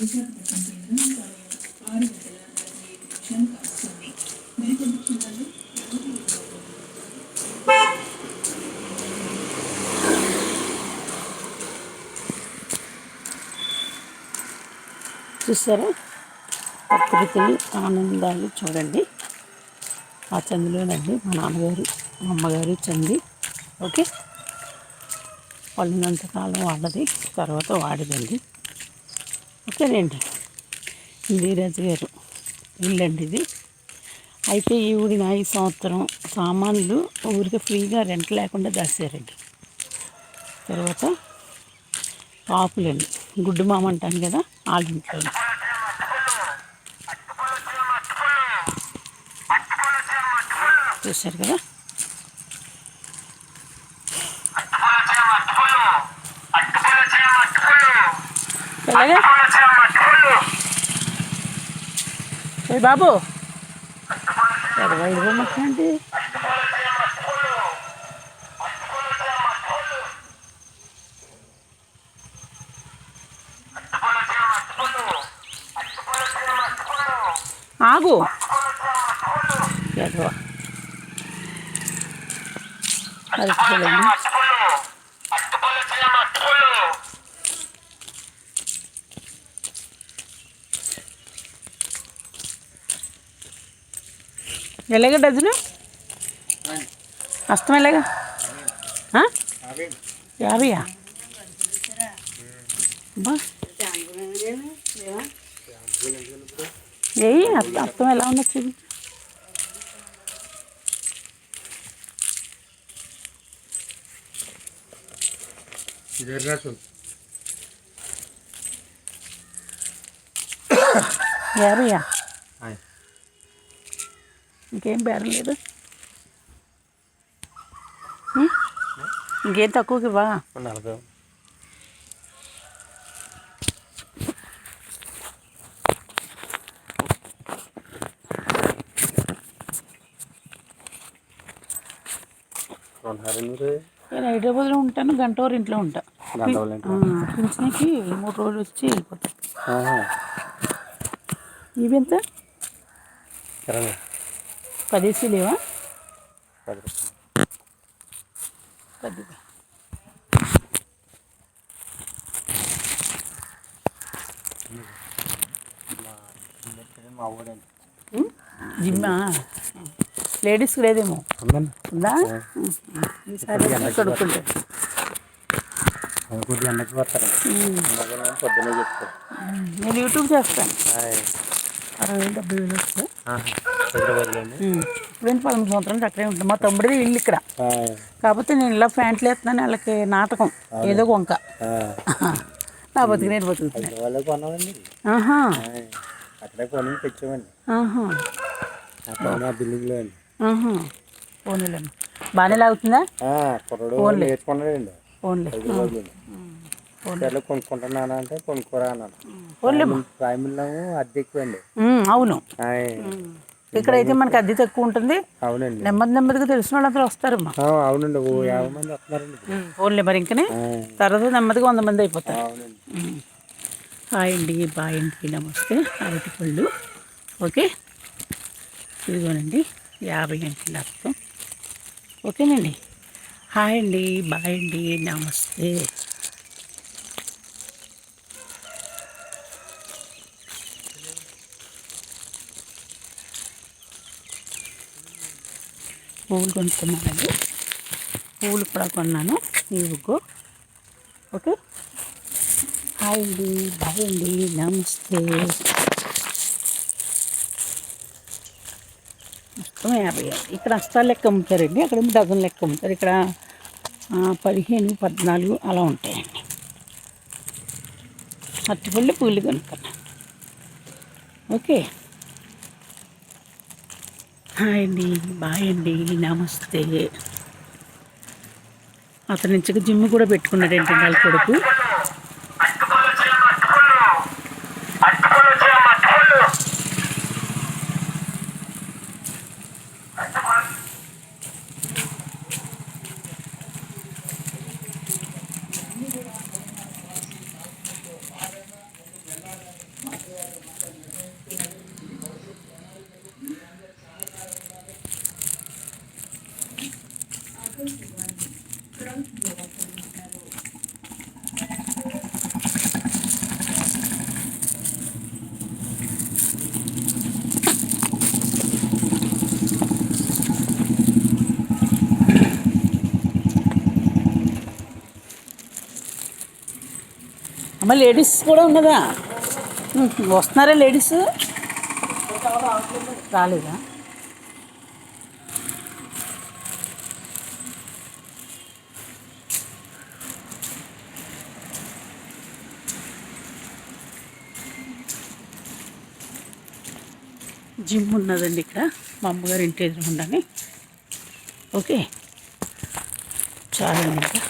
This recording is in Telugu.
విశాఖపట్నం కేంద్రం సమయం ఆరు గంటల నలభై ఐదు నిమిషాలు కాస్తుంది మరికొన్ని క్షణాల్లో చూసారా? ప్రకృతిని ఆనందాలు చూడండి. ఆ చందులోనండి మా నాన్నగారు మా అమ్మగారు చంది. ఓకే? వాళ్ళినంతకాలం వాళ్ళది తర్వాత వాడిదండి. ఓకేనండి ధీరాజు గారు ఇల్లండి ఇది. అయితే ఈ ఊడిన ఈ సంవత్సరం సామాన్లు ఊరికి ఫ్రీగా రెంట్ లేకుండా దాచారండి తర్వాత పాపులండి. గుడ్డు మామ అంటాను కదా వాళ్ళ ఇంట్లో చూశారు కదా? ఎలాగే? ఏ బాబు ఇరవై ఐదు అండి ఆగు ఎదవ ఎలాగ డజను అస్తం ఎలాగా ఆ? యాభైయా బా ఏయి అత్త అత్తం ఎలా ఉండొచ్చు ఇది? యాభైయా ఇంకేం బేరం లేదు? ఇంకేం తక్కువకి ఇవ్వా నలభై నేను హైదరాబాద్లో ఉంటాను గంట వరకు ఇంట్లో ఉంటా? పింఛన్కి మూడు రోజులు వచ్చి వెళ్ళిపోతా ఆహా. ఇవి ఎంత పదేసి లేవా? పది? జిమ్మా. లేడీస్కి లేదేమో. ఉందా? ఈసారి నేను యూట్యూబ్ చేస్తాను. అరవై వేలు డెబ్బై వేలు వస్తాయి? ఇప్పుడు పదమూడు సంవత్సరాలు అక్కడే ఉంటుంది. మా తమ్ముడిది ఇల్లు ఇక్కడ. కాకపోతే నేను ఇలా ప్యాంట్లు వేస్తున్నాను వాళ్ళకి నాటకం ఏదో వంక. నా బతుకు నేను బతుకుతున్నాను. ఆహా. అక్కడే కొని తెచ్చామండి. ఆహా. అక్కడ మా బిల్డింగ్లో అండి. ఆహా. ఫోన్లేమ్మా బాగానే లాగుతుందా? కుర్రాడు నేర్చుకున్నాడండి. కొనుక్కుంటున్నాను అంటే కొనుక్కోరా అన్నాను ప్రైమిల్లాము అద్దె ఎక్కువండి. అవును. ఇక్కడైతే మనకి అద్దె తక్కువ ఉంటుంది. అవునండి. నెమ్మది నెమ్మదిగా తెలిసిన వాళ్ళందరూ వస్తారమ్మా. ఆ, అవునండి. ఓ యాభై మంది వస్తున్నారండి ఫోన్లే మరి ఇంకనే. తర్వాత నెమ్మదిగా వంద మంది అయిపోతారు. హాయ్ అండి బాయ్ అండి నమస్తే. అరటి పళ్ళు ఓకే? ఇదిగోనండి యాభై గంటల అర్థం. ఓకేనండి. హాయ్ అండి బాయ్ అండి నమస్తే. పువ్వులు కొనుక్కున్నానండి పువ్వులు కూడా కొన్నాను. ఇవిగో ఓకే. హాయ్ అండి. బాయ్ అండి. నమస్తే. మొత్తం యాభై ఇక్కడ అస్తాలు లెక్క అమ్ముతారండి. అక్కడ డజన్ లెక్క అమ్ముతారు. ఇక్కడ పదిహేను పద్నాలుగు అలా ఉంటాయండి. అరటిపళ్ళు పూలు కొనుక్కున్నాను. ఓకే. హాయ్ అండి బాయ్ అండి నమస్తే. అతను నుంచి జిమ్ కూడా పెట్టుకున్నాడు ఏంటంటే వాళ్ళ కొడుకు. అమ్మ లేడీస్ కూడా ఉన్నదా? వస్తున్నారా లేడీస్? రాలేదా? జిమ్ ఉన్నదండి ఇక్కడ. మా అమ్మగారి ఇంటి ఎదురుగుండానే ఓకే. చాలండి ఇంకా.